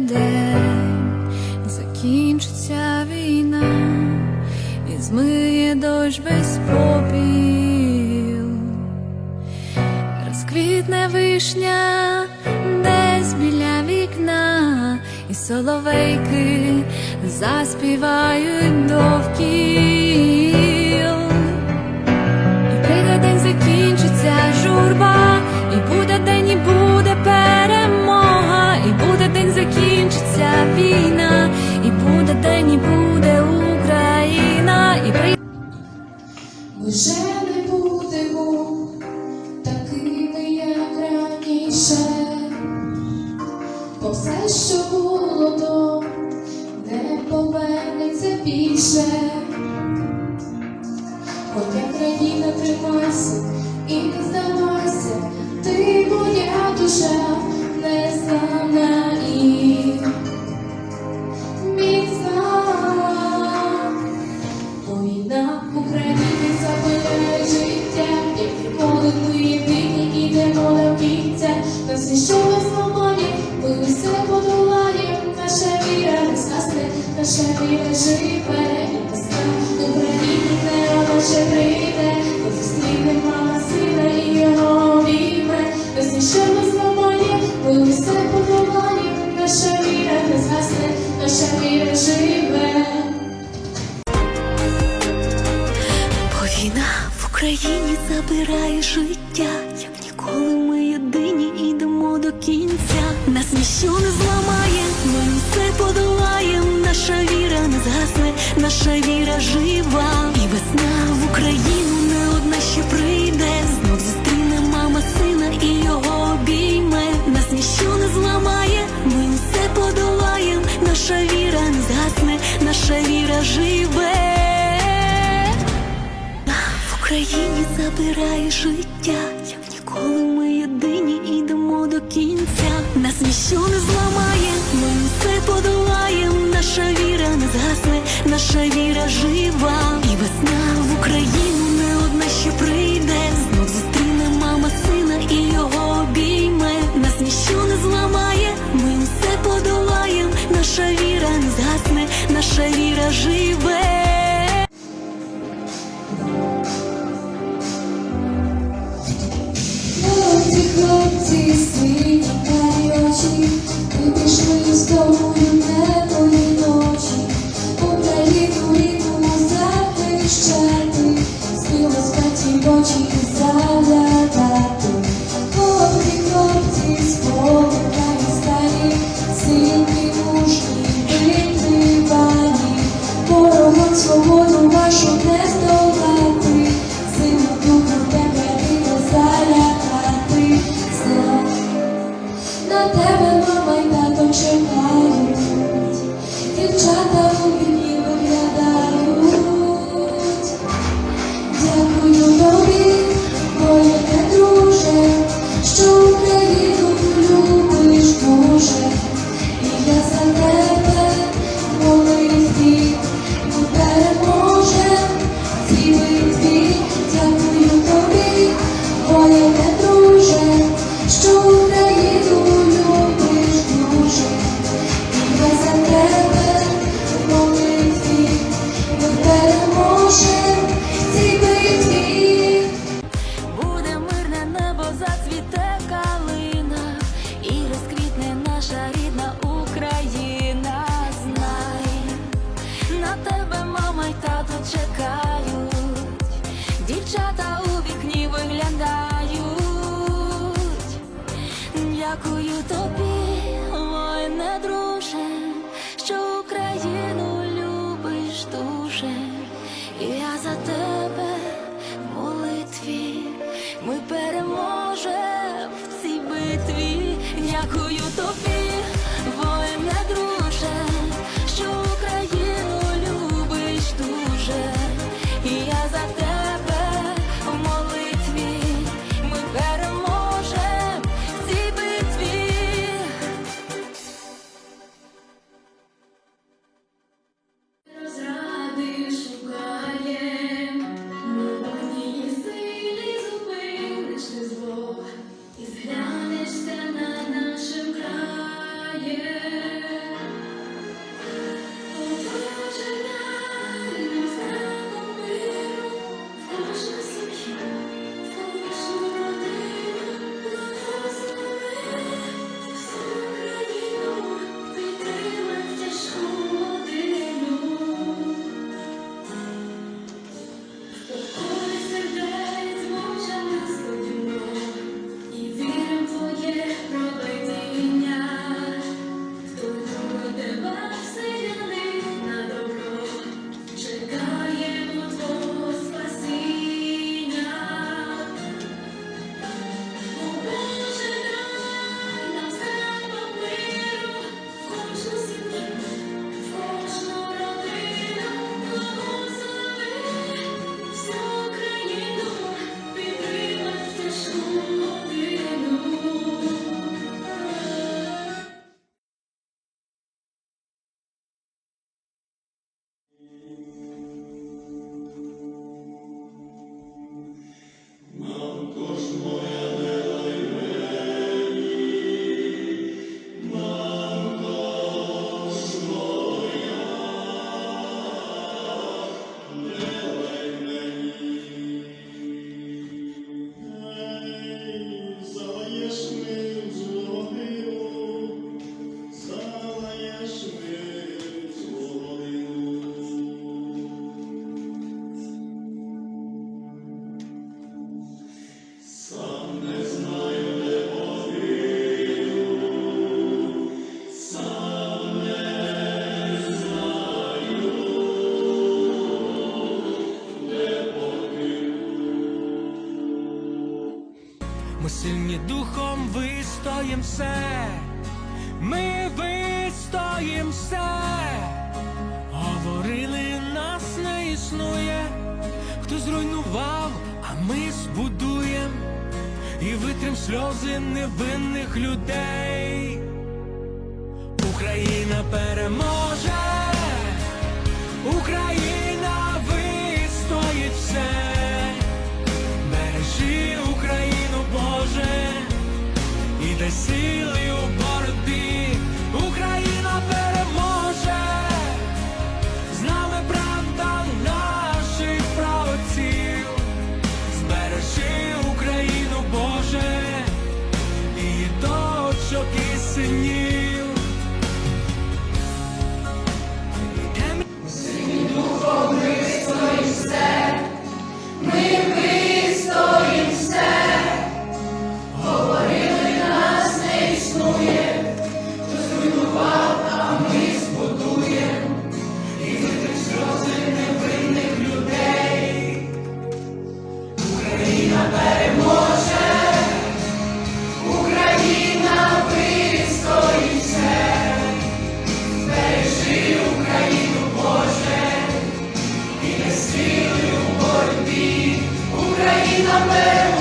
день, закінчиться війна, і змиє дощ весь попіл, розквітне вишня десь біля вікна, і соловейки заспівають довкіл. Вже не будемо такими, як раніше, бо все, що було то, не повернеться більше. Хоча країна тримайся і не здавайся, ти моя душа незламна і віра живе Україні не ще прийде, бо зустріне мама сина і його обійме. Нас ніщо не зламає, ми усе. Наша віра не згасне, наша віра живе. Бо війна в Україні забирає життя, як ніколи ми єдині йдемо до кінця. Нас ніщо не зламає, ми все подолаєм. Згасне, наша віра жива. І весна в Україну не одна ще прийде. Знов зустріне мама сина і його обійме. Нас ніщо не зламає, ми все подолаєм. Наша віра не згасне, наша віра живе. В Україні забирає життя, як ніколи ми єдині до кінця. Нас ніщо не зламає, ми все подолаєм. Наша віра не згасне, наша віра жива. І весна в Україну не одна ще прийде. Знов just go. Вистоїм все, ми вистоїм все. Говорили, нас не існує, хто зруйнував, а ми збудуєм і витрим сльози невинних людей. Україна переможе, singing. Україна